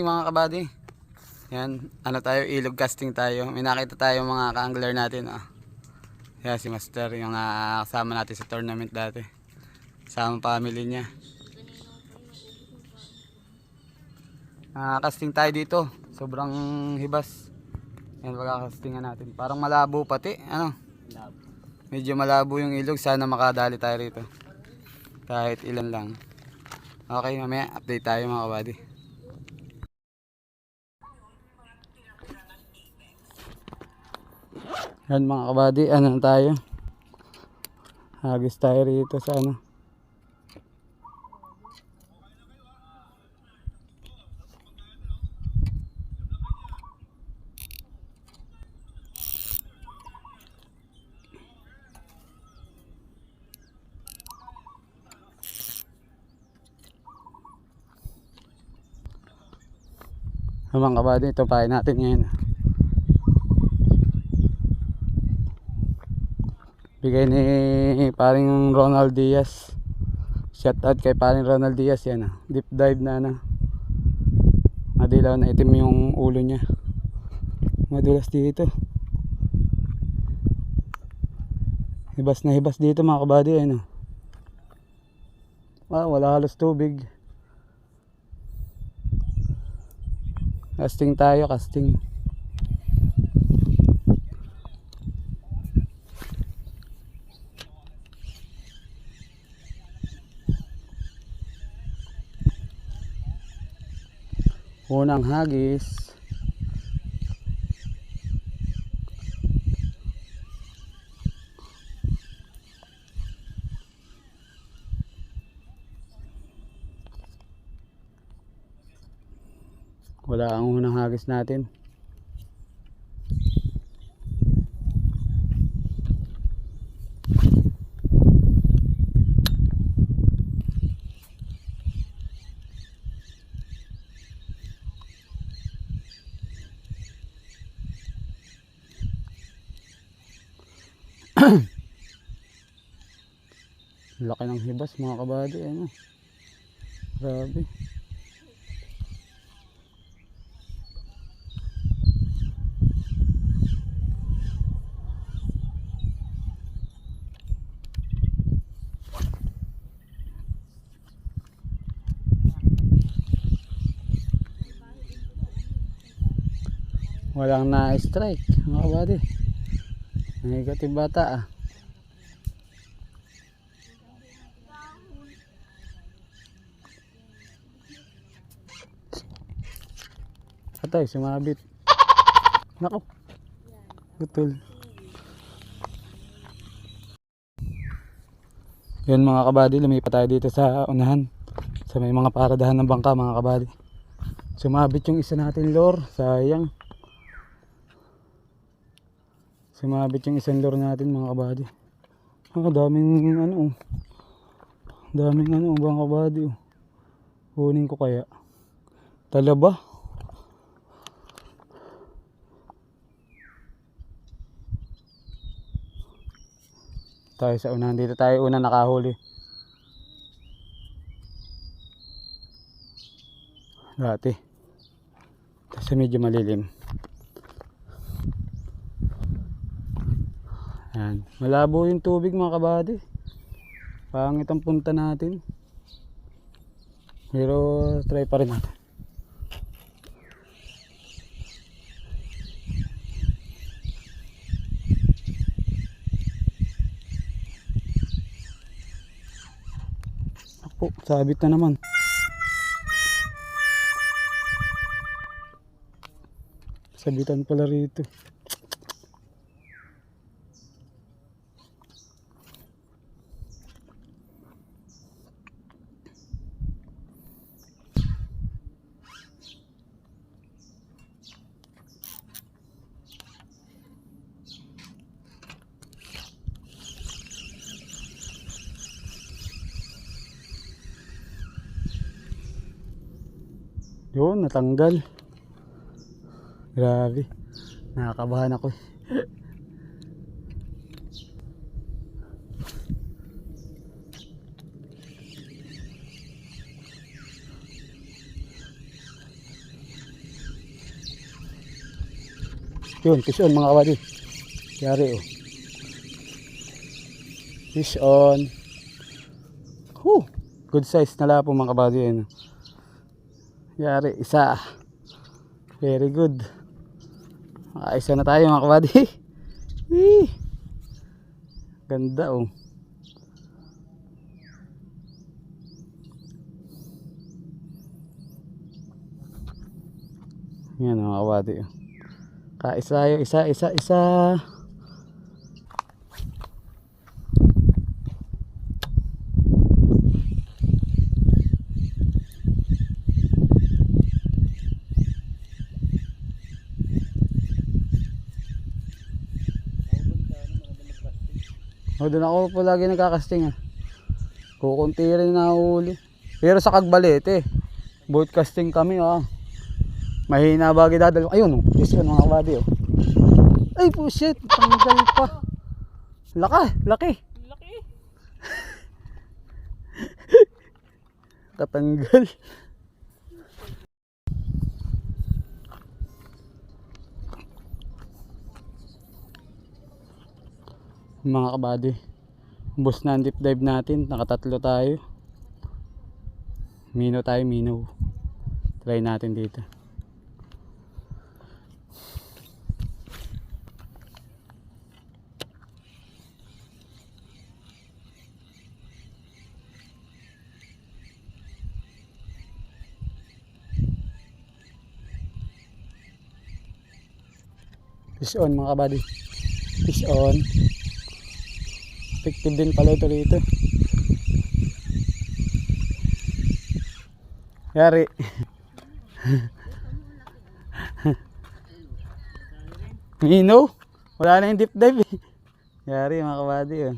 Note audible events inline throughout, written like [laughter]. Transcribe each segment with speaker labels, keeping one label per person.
Speaker 1: Mga kabady, yan, ano tayo, ilog casting tayo. May nakita tayo mga ka-angler natin. Ah. Yan si Master, yung ah, kasama natin sa tournament dati. Kasama family niya. Ah, casting tayo dito. Sobrang hibas. Yan, pagkakastingan natin. Parang malabo pati. Ano? Medyo malabo yung ilog. Sana makadali tayo rito. Kahit ilan lang. Okay, mamaya update tayo mga kabady. Yan mga kabady, ano tayo? Hagis tayo rito sa ano. Mga kabady, ito pahay natin ngayon. Bigay ni paring Ronald Diaz. Shout out kay paring Ronald Diaz yan ah. Deep dive na na. Madilaw na itim yung ulo niya. Madulas dito. Hibas na hibas dito mga kabady ano. Ah, wala halos tubig. Casting tayo, casting. Unang hagis. Wala ang unang hagis natin. Laki ng hibas mga kabady. Ano? Grabe. Walang na-strike mga kabady. Negative bata ah. Atay, sumabit. Nako. Betul. Yun mga kabady, lumipat tayo dito sa unahan. Sa may mga paradahan ng bangka mga kabady. Sumabit yung isa natin lure, sayang. Sumabit yung isang natin mga kabady. Ah, daming ano oh. Daming ano mga kabady oh. Kunin ko kaya. Talaba. tayo sa unahan dito tayo una nakahuli dati kasi medyo malilim yan malabo yung tubig mga kabady pangit ang punta natin pero try pa rin natin Ako, sabit na naman. Sabitan pala rito. yun natanggal. Grabe. Nakakabahan ako eh. yun fish on mga kawali yari oh. Fish on. Whew, good size na lapo mga kabady yun eh, Yari, isa. Very good. Makaisa na tayo mga kabady. [laughs] Ganda oh. Yan mga kabady. Kaisa tayo, isa, isa, isa. O, doon ako po lagi nagkakasting ah. Kukunti rin na huli. Pero sa Kagbalete, boat casting kami ah. Mahina bagay dadal. Ayun oh, fish yun mga kabady oh. Ay po shit, tanggal pa. Laka, laki.
Speaker 2: Laki. [laughs]
Speaker 1: Katanggal. Mga kabady. Bus na ang deep dive natin. Nakatatlo tayo. Mino tayo, mino. Try natin dito. Fish on mga kabady. Fish on. Effective din pala ito rito. Yari. [laughs] Mino? Wala na yung deep dive eh. Yari mga kabady oh.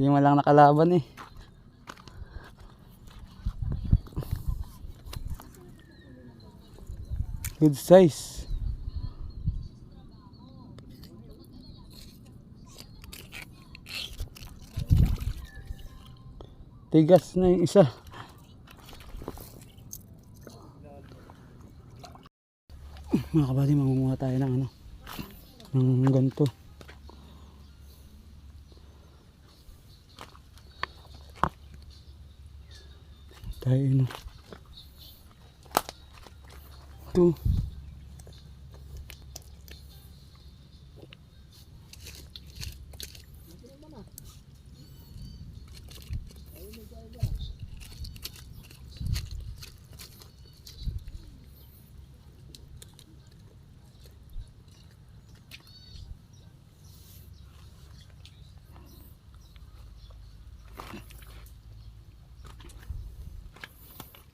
Speaker 1: Hindi mo lang nakalaban eh. Good size. Tigas na yung isa. Mga kabady, mamumuha tayo ng ano, ng ganito. Tayo ano. Ito.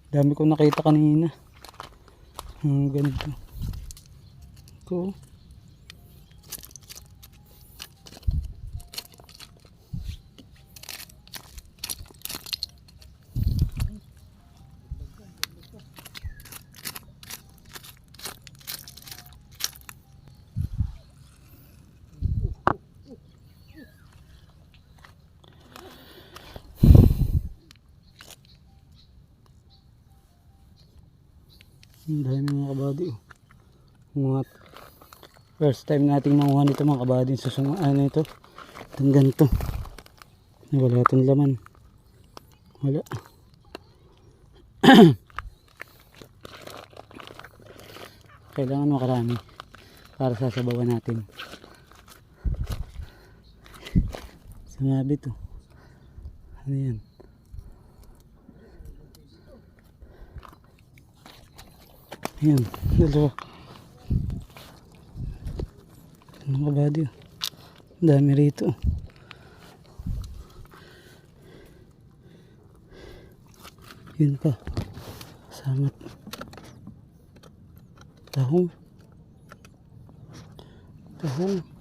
Speaker 1: Dami ko nakita kanina. Ang ganito. Ito. Ang dami mga kabady. Oh. Mga first time nating manguha nito mga kabady sa sunga ano ito. Itong ganito. Wala itong laman. Wala. [clears throat] Kailangan makarami para sasabawan natin. Sinabi to. Ano yan? Ayan, dalawa. Ano ka ba di? Dami rito. Yun pa. Sangat. Tahong. Tahong.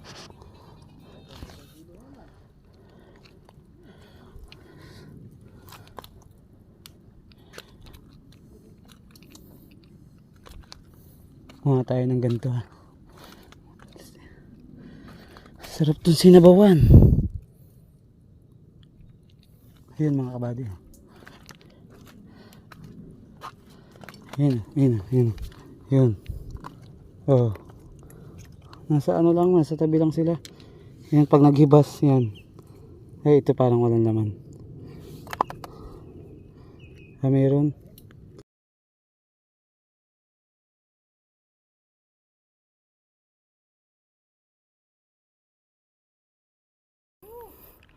Speaker 1: Mga tayo ng ganito ha. Sarap tong sinabawan. Ayun mga kabady. Yun, yun, yun. Yun. Oh. Nasa ano lang, nasa tabi lang sila. Yan, pag naghibas, yan. Ay, ito parang walang laman. Ah, meron.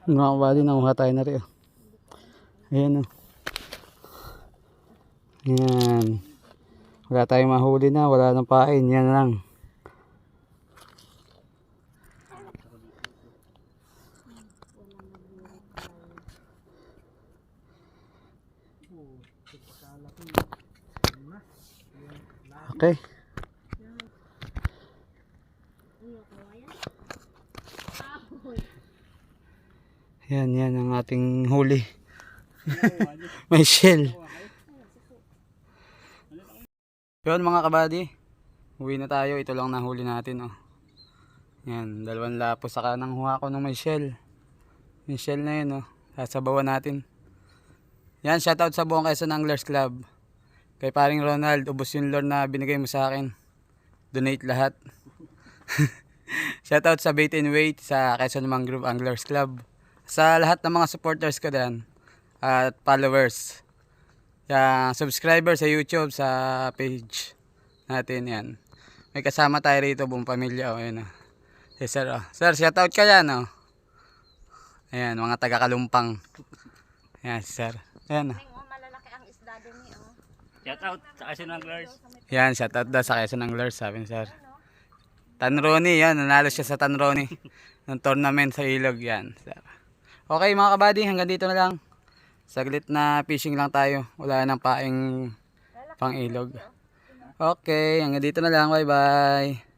Speaker 1: Mga kabady, nanguha tayo na rin. oh. Ayan o. Ayan. Wala tayong mahuli na, wala nang pain, yan lang. Okay. Yan, yan ang ating huli. May shell. Yun mga kabady. Uwi na tayo. Ito lang nahuli natin. Oh. Yan, dalawang lapos. Saka nang huha ko ng may shell. Yung shell na yun. Oh. Sasabawan natin. Yan, shoutout sa buong Quezon Anglers Club. Kay paring Ronald, ubos yung lure na binigay mo sa akin. Donate lahat. [laughs] shoutout sa Bait and Wait sa Quezon Mangrove Anglers Club. Sa lahat ng mga supporters ko din at followers. Sa subscriber sa YouTube, sa page natin yan. May kasama tayo rito, buong pamilya. O, yun, oh. Si sir, oh. Sir, shoutout ka yan, oh. Ayan, mga taga-kalumpang. Ayan, si sir. Ayan, oh.
Speaker 2: Oh, malalaki ang isda din ni oh.
Speaker 3: Shout out sa Quezon Anglers.
Speaker 1: Yan, shoutout daw sa Quezon Anglers, sabi ni sir. Tanroni, yan, nanalo siya sa Tanroni. ng tournament sa ilog, yan. Sir. Okay mga kabady, hanggang dito na lang. Saglit na fishing lang tayo. Wala nang paing pang ilog. Okay, hanggang dito na lang. Bye bye.